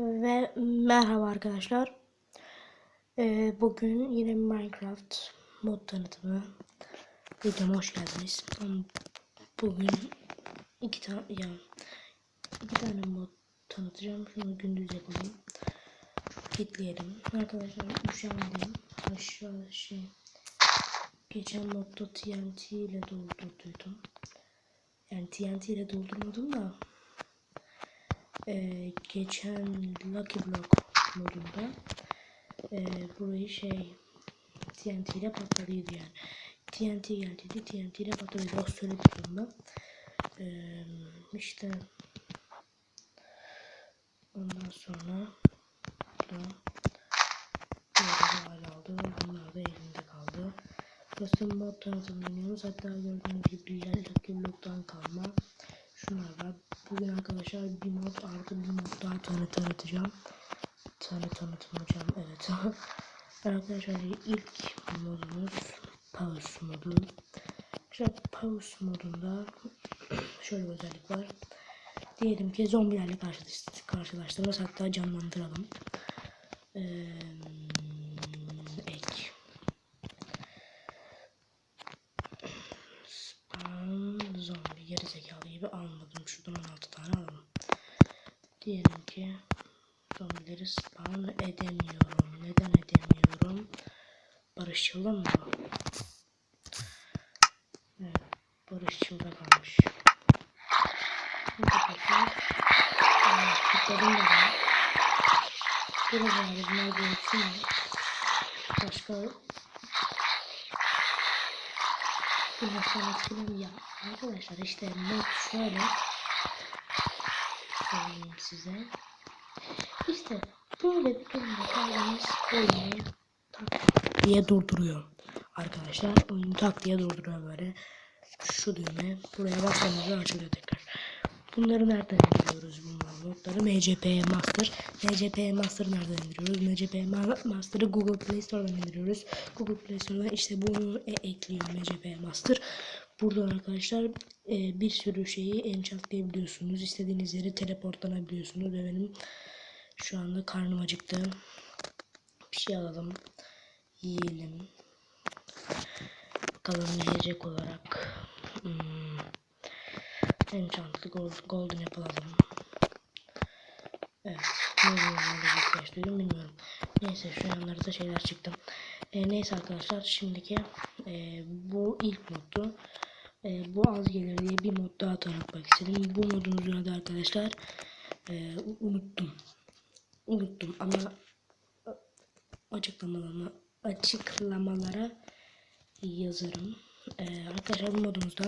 Ve merhaba arkadaşlar. Ee, bugün yine Minecraft mod tanıtımı videoma hoş geldiniz. Bugün iki tane ya iki tane mod tanıtacağım. Şunu gündüz yapalım. Kitleyelim. Arkadaşlar üşenmedim. Aşağı şey geçen modda TNT ile doldurduydum. Yani TNT ile doldurmadım da ee, geçen Lucky Block modunda e, burayı şey TNT ile patladıydı yani. TNT geldiydi TNT ile patladıydı. O söyledik bunu. Ee, işte ondan sonra da böyle aldı. Bunlar da elinde kaldı. Burası mod tanıtımını oynuyoruz. Hatta gördüğünüz gibi Lucky Block'tan kalma. Var. Bugün arkadaşlar bir mod artı bir mod daha tanı tanıtacağım. Tanı tanıtmayacağım evet. arkadaşlar ilk modumuz Pause modu. İşte Pause modunda şöyle bir özellik var. Diyelim ki zombilerle karşılaş karşılaştırırız hatta canlandıralım. Ee, zombi gerizekalı gibi almadım. Şuradan 16 tane alalım. Diyelim ki zombileri spawn edemiyorum. Neden edemiyorum? Barışçılda mı? Evet. Barışçılda kalmış. Arkadaşlar. Tıkladım da ben. Biraz abi bunlar geçsin. Başka Bilmezsem etkilen ya. Arkadaşlar işte mod şöyle söyleyeyim size. İşte böyle bir durumda kaldığınız oyunu tak diye durduruyor. Arkadaşlar oyunu tak diye durduruyor böyle. Şu düğme buraya bastığınızda açılıyor tekrar. Bunları nereden indiriyoruz bunlar notları? MCP Master. MCP Master'ı nereden indiriyoruz? MCP Master'ı Google Play Store'dan indiriyoruz. Google Play Store'dan işte bunu e ekliyor MCP Master. Buradan arkadaşlar e, bir sürü şeyi enchantlayabiliyorsunuz. İstediğiniz yere teleportlanabiliyorsunuz. Ve benim şu anda karnım acıktı. Bir şey alalım. Yiyelim. Bakalım yiyecek olarak. Hmm. Enchantlı gold, golden yapalım. Evet. Duydum bilmiyorum. Neyse şu yanlarda şeyler çıktı. E, neyse arkadaşlar şimdiki e, bu ilk moddu. E, bu az gelir diye bir mod daha tanıtmak istedim. Bu modumuzun adı arkadaşlar e, unuttum. Unuttum ama açıklamalarına açıklamalara yazarım. E, arkadaşlar bu modumuzda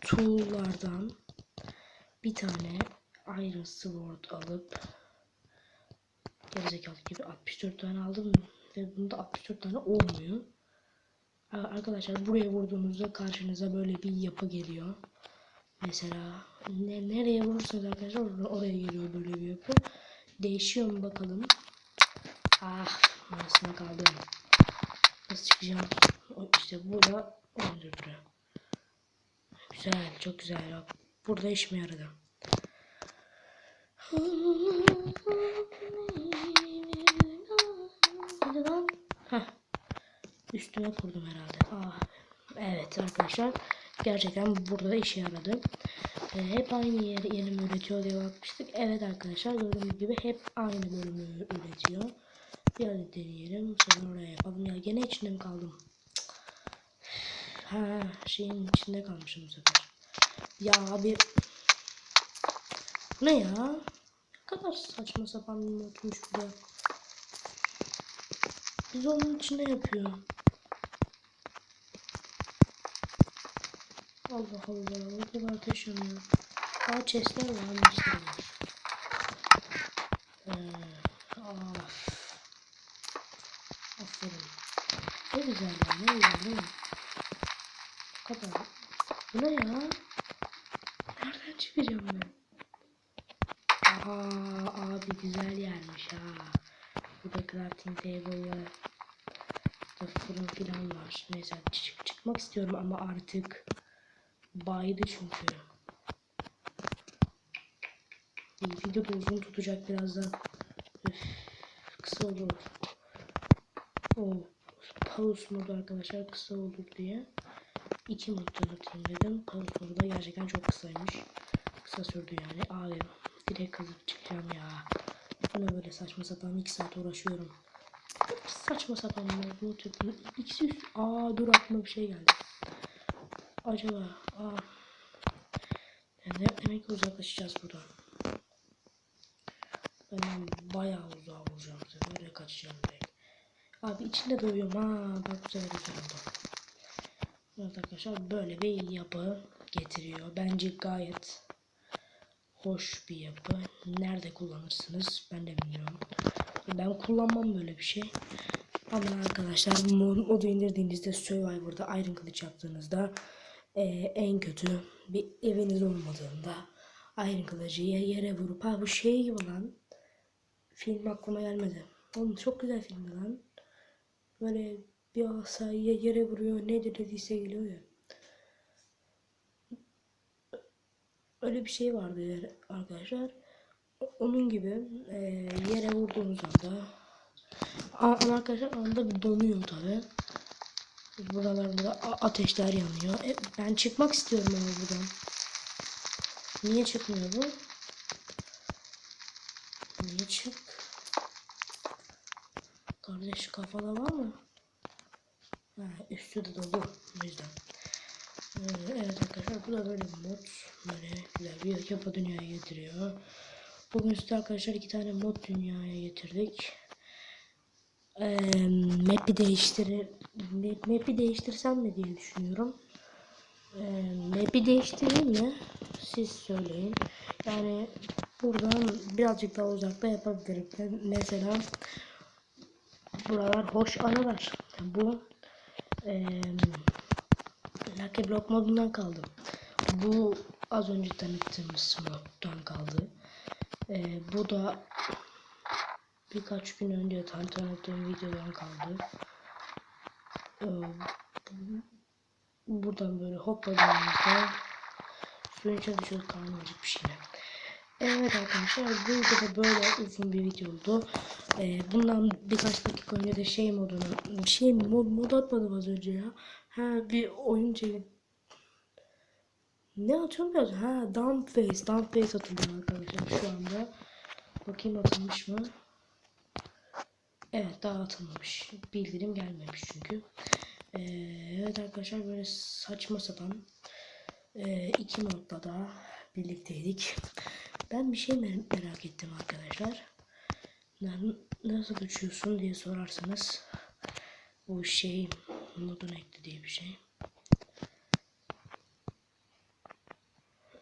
tool'lardan bir tane Iron Sword alıp gerizekalı gibi 64 tane aldım ve bunda 64 tane olmuyor. Arkadaşlar buraya vurduğunuzda karşınıza böyle bir yapı geliyor. Mesela ne, nereye vurursanız arkadaşlar or oraya geliyor böyle bir yapı. Değişiyor mu bakalım. Ah arasına kaldım. Nasıl çıkacağım? İşte burada öldürdü. Güzel, çok güzel. Burada işime yaradı. Heh. Üstüme kurdum herhalde. Ah. Evet arkadaşlar. Gerçekten burada işe yaradı. Ee, hep aynı yer yeni üretiyor diye bakmıştık. Evet arkadaşlar gördüğünüz gibi hep aynı bölümü üretiyor. Bir hadi deneyelim. Sonra oraya yapalım. Ya gene içinde mi kaldım? Ha şeyin içinde kalmışım bu sefer. Ya abi. Ne ya? Ne kadar saçma sapan bir modmuş bu da. Biz onun içinde yapıyor. Allah Allah. Ne kadar ateş yanıyor. Aa chestler var. Var. Ee, of. Aferin. Ne güzel ya. Ne güzel değil mi? Kadar. Bu ne ya? Nereden çıkacağım ben? Aha abi güzel yermiş ha. Burada crafting table'ı da fırın filan var. Neyse çık çıkmak istiyorum ama artık baydı çünkü. Video da uzun tutacak birazdan. Üf, kısa olur. O pause modu arkadaşlar kısa olur diye. iki moddan atayım dedim. Pause modu da gerçekten çok kısaymış. Kısa sürdü yani. Abi direkt kazıp çıkacağım ya. Bu ne böyle saçma sapan 2 saat uğraşıyorum. Saçma sapan bu tip ikisi üst. Aa dur aklıma bir şey geldi. Acaba aa yani demek ki uzaklaşacağız buradan. Ben bayağı uzağa olacağım. Böyle kaçacağım direkt. Abi içinde de uyuyorum ha. Bak bu sefer güzel oldu. Evet arkadaşlar böyle bir yapı getiriyor. Bence gayet hoş bir yapı. Nerede kullanırsınız ben de bilmiyorum. Ben kullanmam böyle bir şey. Ama arkadaşlar mod- modu indirdiğinizde Survivor'da Iron kılıç yaptığınızda e, en kötü bir eviniz olmadığında ye- yere vurup ha bu şey gibi lan film aklıma gelmedi. Oğlum çok güzel filmdi lan. Böyle bir asayı yere vuruyor ne dediyse geliyor ya. Öyle bir şey vardı arkadaşlar. Onun gibi e, yere vurduğunuz anda arkadaşlar anda bir donuyor tabi. Buralarda a- ateşler yanıyor. E, ben çıkmak istiyorum ama buradan. Niye çıkmıyor bu? Niye çık? Kardeş kafada var mı? Ha, üstü de dolu. O yüzden. Ee, evet arkadaşlar bu da böyle mod. Böyle güzel bir yapı dünyaya getiriyor. Bugün size arkadaşlar iki tane mod dünyaya getirdik. Ee, map'i değiştirir map- map'i değiştirsem mi diye düşünüyorum. Ee, map'i değiştireyim mi? Siz söyleyin. Yani buradan birazcık daha uzakta yapabilirim. Mesela buralar hoş anılar. Bu eee Lucky Block modundan kaldı. Bu az önce tanıttığımız moddan kaldı. Eee, bu da birkaç gün önce tan tanıttığım videodan kaldı. Bu- buradan böyle hopladığımızda suyun içine düşüyoruz karnımcık bir şeyler. Evet arkadaşlar bu videoda böyle uzun bir video oldu. Ee, bundan birkaç dakika önce de şey modunu şey mod, mod atmadım az önce ya. Ha bir oyun ne atıyorum biraz ha dump face dump face atılıyor arkadaşlar şu anda. Bakayım atılmış mı? Evet daha. Bildirim gelmemiş çünkü. Ee, evet arkadaşlar böyle saçma sapan ee, iki modda da birlikteydik. Ben bir şey mer- merak ettim arkadaşlar. Na- Nasıl uçuyorsun diye sorarsanız bu şey modun eklediği bir şey.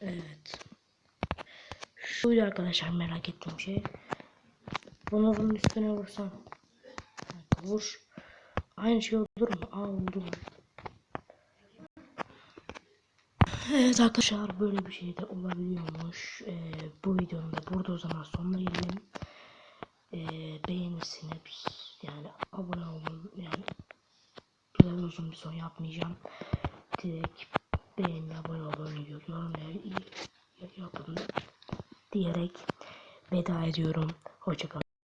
Evet. Şuydu arkadaşlar merak ettiğim şey. Bunu bunun üstüne vursam. Vur. Aynı şey olur mu? Aa oldu. Evet arkadaşlar böyle bir şey de olabiliyormuş. Ee, bu videonun da burada o zaman sonuna gelelim. Ee, beğenirsiniz. Yani abone olun. Yani güzel uzun bir son yapmayacağım. Direkt beğenin, abone olun, yorum yapın diyerek veda ediyorum. Hoşçakalın.